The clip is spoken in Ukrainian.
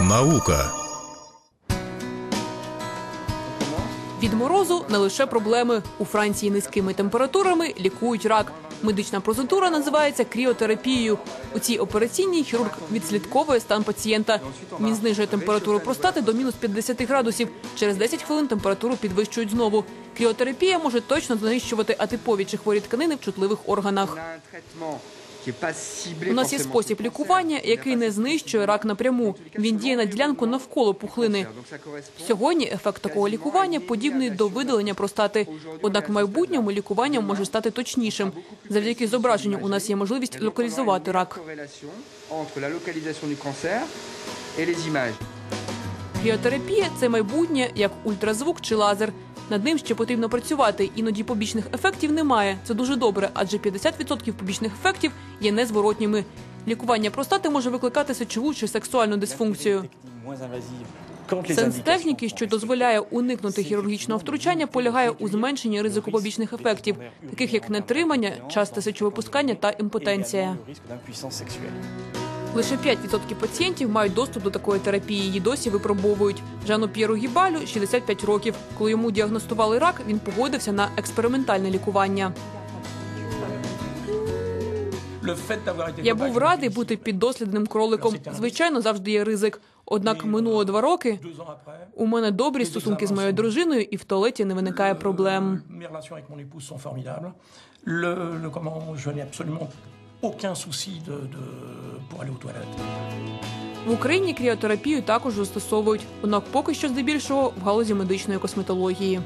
Наука. Від морозу не лише проблеми. У Франції низькими температурами лікують рак. Медична процедура називається кріотерапією. У цій операційній хірург відслідковує стан пацієнта. Він знижує температуру простати до мінус 50 градусів. Через 10 хвилин температуру підвищують знову. Кріотерапія може точно знищувати атипові чи хворі тканини в чутливих органах. У нас є спосіб лікування, який не знищує рак напряму. Він діє на ділянку навколо пухлини. Сьогодні ефект такого лікування подібний до видалення простати. Однак в майбутньому лікування може стати точнішим. Завдяки зображенню у нас є можливість локалізувати рак. Кріотерапія це майбутнє як ультразвук чи лазер. Над ним ще потрібно працювати. Іноді побічних ефектів немає. Це дуже добре, адже 50% побічних ефектів є незворотніми. Лікування простати може викликати сечову чи сексуальну дисфункцію. Сенс техніки, що дозволяє уникнути хірургічного втручання, полягає у зменшенні ризику побічних ефектів, таких як нетримання, часте сечовипускання та імпотенція. Лише 5% пацієнтів мають доступ до такої терапії. Її досі випробовують. Жану П'єру Гібалю 65 років. Коли йому діагностували рак, він погодився на експериментальне лікування. Я був радий бути піддослідним кроликом. Звичайно, завжди є ризик. Однак минуло два роки. У мене добрі стосунки з моєю дружиною, і в туалеті не виникає проблем. Aucun souci de, de- pour aller aux toilettes. В Україні кріотерапію також застосовують, однак поки що здебільшого в галузі медичної косметології.